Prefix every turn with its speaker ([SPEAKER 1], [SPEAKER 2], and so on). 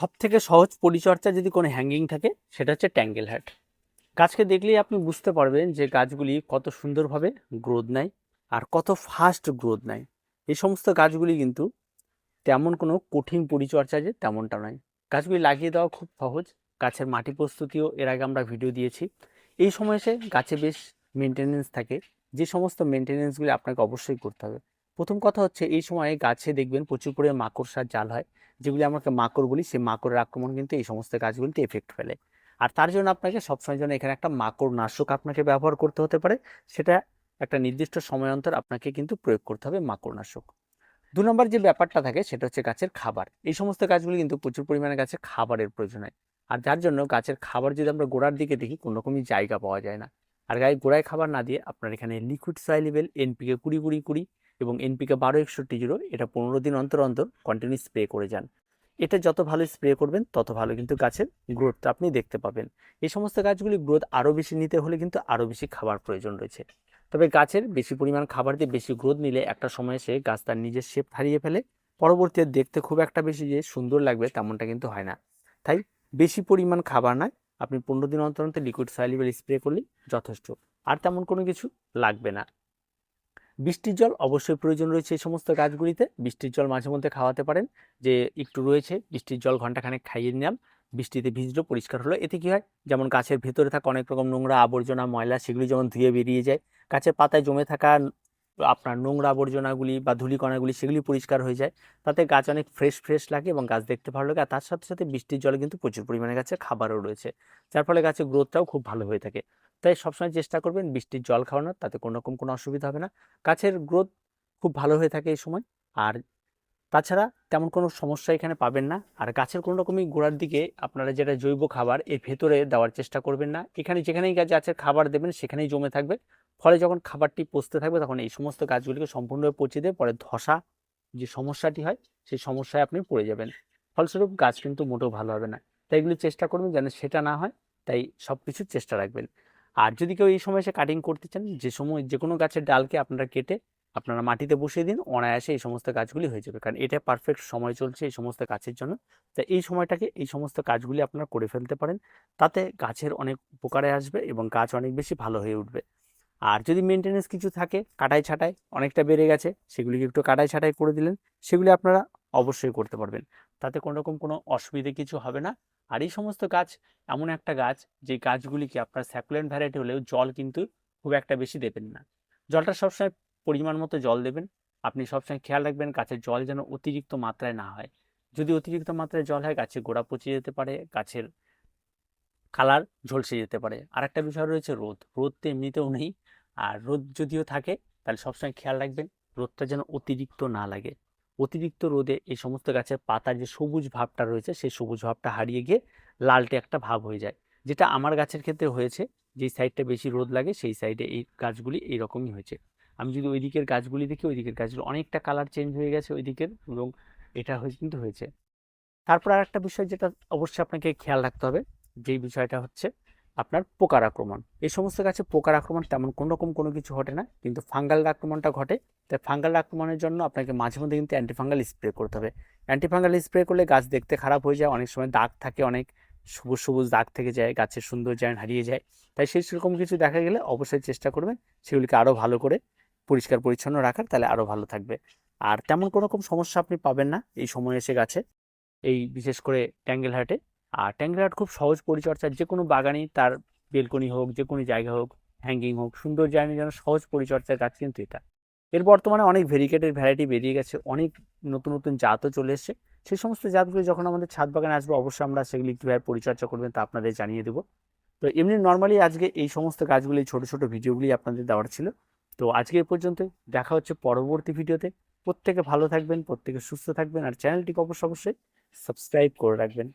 [SPEAKER 1] সব থেকে সহজ পরিচর্যা যদি কোনো হ্যাঙ্গিং থাকে, সেটা হচ্ছে ট্যাঙ্গেল হ্যাট গাছকে দেখলেই আপনি বুঝতে পারবেন যে গাছগুলি কত সুন্দরভাবে গ্রোথ নেয় আর কত ফাস্ট গ্রোথ নেয়। এই সমস্ত গাছগুলি কিন্তু তেমন কোনো কঠিন পরিচর্যা যে তেমনটা নয়। গাছগুলি লাগিয়ে দেওয়া খুব সহজ। গাছের মাটি প্রস্তুতিও এর আগে আমরা ভিডিও দিয়েছি। এই সময় এসে গাছে বেশ মেনটেনেন্স থাকে। যে সমস্ত মেনটেনেন্সগুলি আপনাকে অবশ্যই করতে হবে। প্রথম কথা হচ্ছে এই সময়ে গাছে দেখবেন প্রচুর পরিমাণে মাকড়সার জাল হয়। যেগুলি আমাকে মাকড় বলি, সেই মাকড়ের আক্রমণ কিন্তু এই সমস্ত গাছগুলিতে এফেক্ট ফেলে। আর তার জন্য আপনাকে সবসময় জন্য এখানে একটা মাকড় নাশক আপনাকে ব্যবহার করতে হতে পারে। সেটা একটা নির্দিষ্ট সময় অন্তর আপনাকে কিন্তু প্রয়োগ করতে হবে মাকড় নাশক। দু নম্বর যে ব্যাপারটা থাকে, সেটা হচ্ছে গাছের খাবার। এই সমস্ত গাছগুলি কিন্তু প্রচুর পরিমাণে গাছে খাবারের প্রয়োজন হয়। আর যার জন্য গাছের খাবার যদি আমরা গোড়ার দিকে দেখি, কোনো রকমই জায়গা পাওয়া যায় না। আর গায়ে গোড়ায় খাবার না দিয়ে আপনার এখানে লিকুইড সয়েলেবেল এনপিকে কুড়ি কুড়ি কুড়ি এবং এনপিকে বারো একষট্টি জিরো এটা পনেরো দিন অন্তর অন্তর কন্টিনিউ স্প্রে করে যান। এটা যত ভালো স্প্রে করবেন, তত ভালো কিন্তু গাছের গ্রোথটা আপনি দেখতে পাবেন। এই সমস্ত গাছগুলি গ্রোথ আরও বেশি নিতে হলে কিন্তু আরও বেশি খাবার প্রয়োজন রয়েছে। তবে গাছের বেশি পরিমাণ খাবার দিয়ে বেশি গ্রোথ নিলে একটা সময় সে গাছ তার নিজের শেপ হারিয়ে ফেলে। পরবর্তীতে দেখতে খুব একটা বেশি যে সুন্দর লাগবে তেমনটা কিন্তু হয় না। তাই বেশি পরিমাণ খাবার নয়, আপনি পনেরো দিন অন্তর অন্তর লিকুইড সয়েলিবেল স্প্রে করলেই যথেষ্ট। আর তেমন কোনো কিছু লাগবে না। বৃষ্টির জল অবশ্যই প্রয়োজন রয়েছে এই সমস্ত গাছগুলিতে। বৃষ্টির জল মাঝে মধ্যে খাওয়াতে পারেন। যে একটু রয়েছে, বৃষ্টির জল ঘন্টাখানেক খাইয়ে নিলাম। বৃষ্টিতে ভিজলো, পরিষ্কার হলো। এতে কী হয়? যেমন গাছের ভেতরে থাকা অনেক রকম নোংরা আবর্জনা, ময়লা, সেগুলি যেমন ধুয়ে বেরিয়ে যায়। গাছের পাতায় জমে থাকা আপনার নোংরা আবর্জনাগুলি বা ধূলিকণাগুলি সেগুলি পরিষ্কার হয়ে যায়। তাতে গাছ অনেক ফ্রেশ ফ্রেশ লাগে এবং গাছ দেখতে ভালো লাগে। আর তার সাথে সাথে বৃষ্টির জলে কিন্তু প্রচুর পরিমাণে গাছের খাবারও রয়েছে। যার ফলে গাছের গ্রোথটাও খুব ভালো হয়ে থাকে। তাই সবসময় চেষ্টা করবেন বৃষ্টির জল খাওয়ানোর, তাতে কোনো রকম কোনো অসুবিধা হবে না। গাছের গ্রোথ খুব ভালো হয়ে থাকে এই সময়। আর তাছাড়া তেমন কোনো সমস্যা এখানে পাবেন না। আর গাছের কোনো রকমই গোড়ার দিকে আপনারা যেটা জৈব খাবার, এর ভেতরে দেওয়ার চেষ্টা করবেন না। এখানে যেখানেই গাছ গাছের খাবার দেবেন, সেখানেই জমে থাকবে। ফলে যখন খাবারটি পচতে থাকবে, তখন এই সমস্ত গাছগুলিকে সম্পূর্ণভাবে পচিয়ে দিয়ে পরে ধসা যে সমস্যাটি হয়, সেই সমস্যায় আপনি পড়ে যাবেন। ফলস্বরূপ গাছ কিন্তু মোটেও ভালো হবে না। তাই এগুলি চেষ্টা করবেন যেন সেটা না হয়। তাই সব কিছুর চেষ্টা রাখবেন। আর যদি কেউ এই সময় এসে কাটিং করতে চান, যে সময়, যে কোনো গাছের ডালকে আপনারা কেটে আপনারা মাটিতে বসিয়ে দিন, অনায়াসে এই সমস্ত কাজগুলি হয়ে যাবে। কারণ এটা পারফেক্ট সময় চলছে এই সমস্ত গাছের জন্য। তাই এই সময়টাকে এই সমস্ত কাজগুলি আপনারা করে ফেলতে পারেন। তাতে গাছের অনেক উপকারে আসবে এবং গাছ অনেক বেশি ভালো হয়ে উঠবে। আর যদি মেনটেনেন্স কিছু থাকে, কাটাই ছাটাই অনেকটা বেড়ে গেছে, সেগুলিকে একটু কাটাই ছাটাই করে দিলেন, সেগুলি আপনারা অবশ্যই করতে পারবেন। তাতে কোনো রকম কোনো অসুবিধে কিছু হবে না। আর এই সমস্ত গাছ, এমন একটা গাছ, যে গাছগুলিকে আপনার স্যাকুলেন্ট ভ্যারাইটি হলেও জল কিন্তু খুব একটা বেশি দেবেন না। জলটা সবসময় পরিমাণ মতো জল দেবেন। আপনি সবসময় খেয়াল রাখবেন গাছের জল যেন অতিরিক্ত মাত্রায় না হয়। যদি অতিরিক্ত মাত্রায় জল হয় গাছের গোড়া পচে যেতে পারে, গাছের কালার ঝলসে যেতে পারে। আর একটা বিষয় রয়েছে রোদ। রোদ তো এমনিতেও নেই। আর রোদ যদিও থাকে, তাহলে সবসময় খেয়াল রাখবেন, রোদটা যেন অতিরিক্ত না লাগে। অতিরিক্ত রোদে এই সমস্ত গাছের পাতার যে সবুজ ভাবটা রয়েছে, সেই সবুজ ভাবটা হারিয়ে গিয়ে লালটে একটা ভাব হয়ে যায়। যেটা আমার গাছের ক্ষেত্রে হয়েছে, যেই সাইডটা বেশি রোদ লাগে, সেই সাইডে এই গাছগুলি এইরকমই হয়েছে। আমি যদি ওই দিকের গাছগুলি দেখি ওই দিকের গাছগুলো অনেকটা কালার চেঞ্জ হয়ে গেছে ওই দিকের এবং এটা কিন্তু হয়েছে। তারপর আর একটা বিষয় যেটা অবশ্যই আপনাকে খেয়াল রাখতে হবে, যেই বিষয়টা হচ্ছে আপনার পোকার আক্রমণ। এই সমস্ত গাছে পোকার আক্রমণ তেমন কোনো রকম কোনো কিছু ঘটে না, কিন্তু ফাঙ্গাল আক্রমণটা ঘটে। তাই ফাঙ্গাল আক্রমণের জন্য আপনাকে মাঝে মধ্যে কিন্তু অ্যান্টিফাঙ্গাল স্প্রে করতে হবে। অ্যান্টিফাঙ্গাল স্প্রে করলে গাছ দেখতে খারাপ হয়ে যায়, অনেক সময় দাগ থাকে অনেক, সবুজ সবুজ দাগ থেকে যায়, গাছের সুন্দর সৌন্দর্যায়ন হারিয়ে যায়। তাই সেই সেরকম কিছু দেখা গেলে অবশ্যই চেষ্টা করবেন, সেগুলিকে আরও ভালো করে পরিষ্কার পরিচ্ছন্ন রাখার, তাহলে আরও ভালো থাকবে। আর তেমন কোনো রকম সমস্যা আপনি পাবেন না এই সময় এসে গাছে, এই বিশেষ করে ট্যাঙ্গেল হাটে আর হাট খুব সহজ পরিচর্যা, যে কোনো বাগানই তার বেলকনি হোক, যে কোনো জায়গা হোক হ্যাঙ্গিং হোক, সুন্দর জায়গা যেন সহজ পরিচর্যার গাছ কিন্তু এটা। এর বর্তমানে অনেক ভেরিকেটের ভ্যারাইটি বেরিয়ে গেছে, অনেক নতুন নতুন জাতও চলে এসছে। সেই সমস্ত জাতগুলি যখন আমাদের ছাদ বাগানে আসবে, অবশ্যই আমরা সেগুলি কীভাবে পরিচর্যা করবেন তা আপনাদের জানিয়ে দেবো। তো এমনি নর্মালি আজকে এই সমস্ত গাছগুলি ছোট ছোট ভিডিওগুলি আপনাদের দেওয়ার ছিল। তো আজকে এ পর্যন্ত, দেখা হচ্ছে পরবর্তী ভিডিওতে। প্রত্যেকে ভালো থাকবেন, প্রত্যেকে সুস্থ থাকবেন, আর চ্যানেলটিকে অবশ্যই অবশ্যই সাবস্ক্রাইব করে রাখবেন।